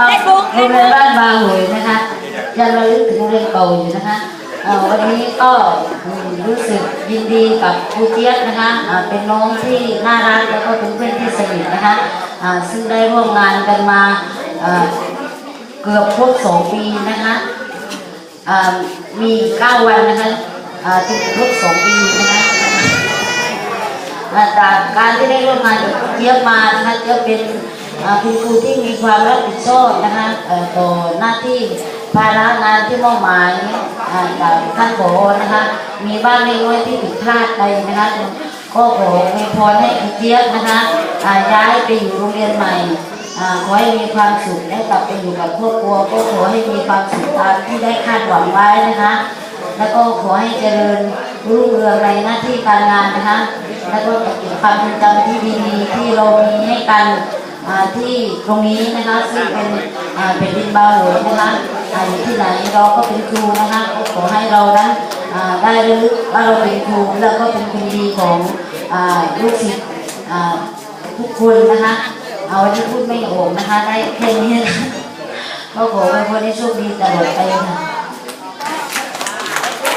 อ่าโรงเรียนบ้านบางหวยนะคะยังระลึกถึงโรงเรียนเก่าอยู่นะคะเอ่อวันนี้ก็อืมรู้สึกยินดีกับครูเจี๊ยบนะคะอ่าเป็นน้องที่น่ารักแล้วก็เป็นเพื่อนที่สนิทนะคะอ่าซึ่งได้ร่วมงานกันมาอ่าเกือบครบสองปีนะคะอ่ามีเก้าวันนะคะอ่าที่ครบสองปีนะคะอ่าจากการที่ได้ร่วมงานกับเจี๊ยบมานะคะเจี๊ยบเป็น คุณครูที่มีความรับผิดชอบนะคะต่อหน้าที่ภาระงานที่มอบหมายจากท่านผอนะคะ มีบ้างเล็กน้อยที่ผิดพลาดไปนะคะก็ขออวยพรให้คุณเจี๊ยบนะคะย้ายไปอยู่โรงเรียนใหม่ขอให้มีความสุขและกลับไปอยู่กับครอบครัวก็ขอให้มีความสุขตามที่ได้คาดหวังไว้นะคะ แล้วก็ขอให้เจริญรุ่งเรืองในหน้าที่การงานนะคะ แล้วก็เก็บความทรงจำที่ดีๆที่เรามีให้กัน ที่ตรงนี้นะคะซึ่งเป็นอ่าเป็นดินบาหลวงนะคะอยู่ที่ไหนเราก็เป็นครูนะคะขอให้เรานั้นได้ระลึกว่าเราเป็นครูแล้วก็เป็นคนดีของลูกศิษย์ทุกคนนะคะเอาวันนี้พูดไม่โอ่งนะคะได้แค่นี้ก็ขอให้คนได้โชคดีตลอดไปค่ะ